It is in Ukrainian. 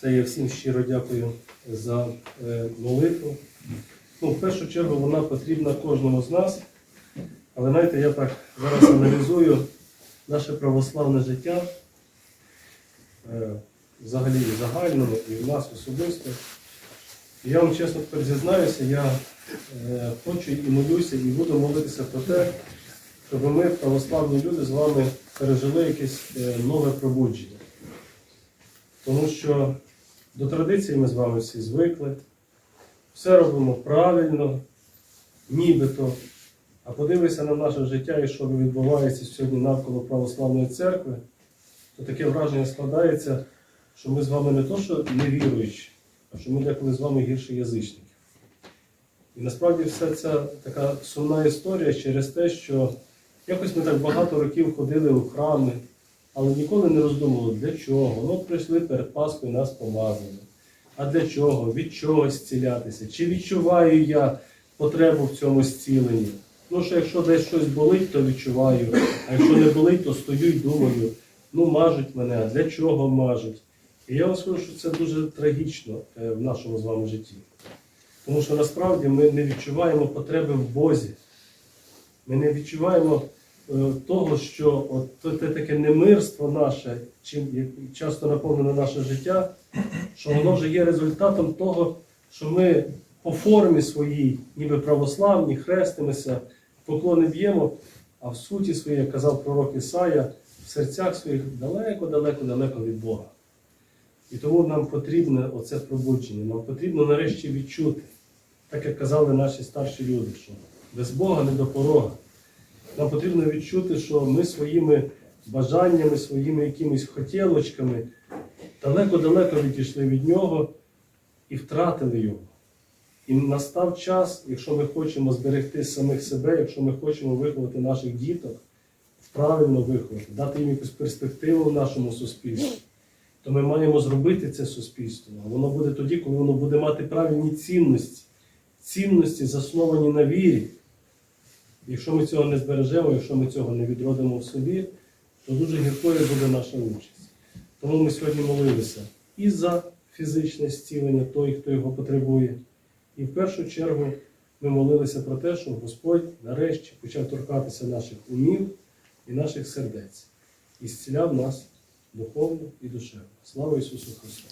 Це я всім щиро дякую за е, молитву. Ну, в першу чергу вона потрібна кожному з нас. Але знаєте, я так зараз аналізую наше православне життя е, взагалі і загальному, і в нас особисто. Я вам чесно тепер зізнаюся, я е, хочу і молюся, і буду молитися про те, щоб ми, православні люди, з вами пережили якесь е, нове пробудження. Тому що до традиції ми з вами всі звикли, все робимо правильно, нібито. А подивися на наше життя і що відбувається сьогодні навколо православної церкви, то таке враження складається, що ми з вами не то, що не віруючі, а що ми деколи з вами гірше язичників. І насправді вся ця така сумна історія через те, що якось ми так багато років ходили у храми, але ніколи не роздумували, для чого. Ну, прийшли перед Пасхою, нас помазали. А для чого? Від чого зцілятися? Чи відчуваю я потребу в цьому зціленні? Ну, що якщо десь щось болить, то відчуваю. А якщо не болить, то стою і думаю, ну мажуть мене, а для чого мажуть? І я вам скажу, що це дуже трагічно е, в нашому з вами житті. Тому що насправді ми не відчуваємо потреби в Бозі. Ми не відчуваємо е, того, що от те- таке немирство наше, чим часто наповнене наше життя, що воно вже є результатом того, що ми по формі своїй, ніби православні, хрестимося, поклони б'ємо, а в суті своїй, як казав пророк Ісая, в серцях своїх далеко, далеко, далеко від Бога. І тому нам потрібне оце пробудження, нам потрібно нарешті відчути, так як казали наші старші люди, що без Бога не до порога. Нам потрібно відчути, що ми своїми бажаннями, своїми якимись хотілочками далеко-далеко відійшли від нього і втратили його. І настав час, якщо ми хочемо зберегти самих себе, якщо ми хочемо виховати наших діток, правильно виховати, дати їм якусь перспективу в нашому суспільстві, то ми маємо зробити це суспільство. Воно буде тоді, коли воно буде мати правильні цінності, цінності, засновані на вірі. Якщо ми цього не збережемо, якщо ми цього не відродимо в собі, то дуже гіркою буде наша участь. Тому ми сьогодні молилися і за фізичне зцілення той, хто його потребує. І в першу чергу ми молилися про те, щоб Господь нарешті почав торкатися наших умів і наших сердець і зціляв нас духовно і душевно. Слава Ісусу Христу!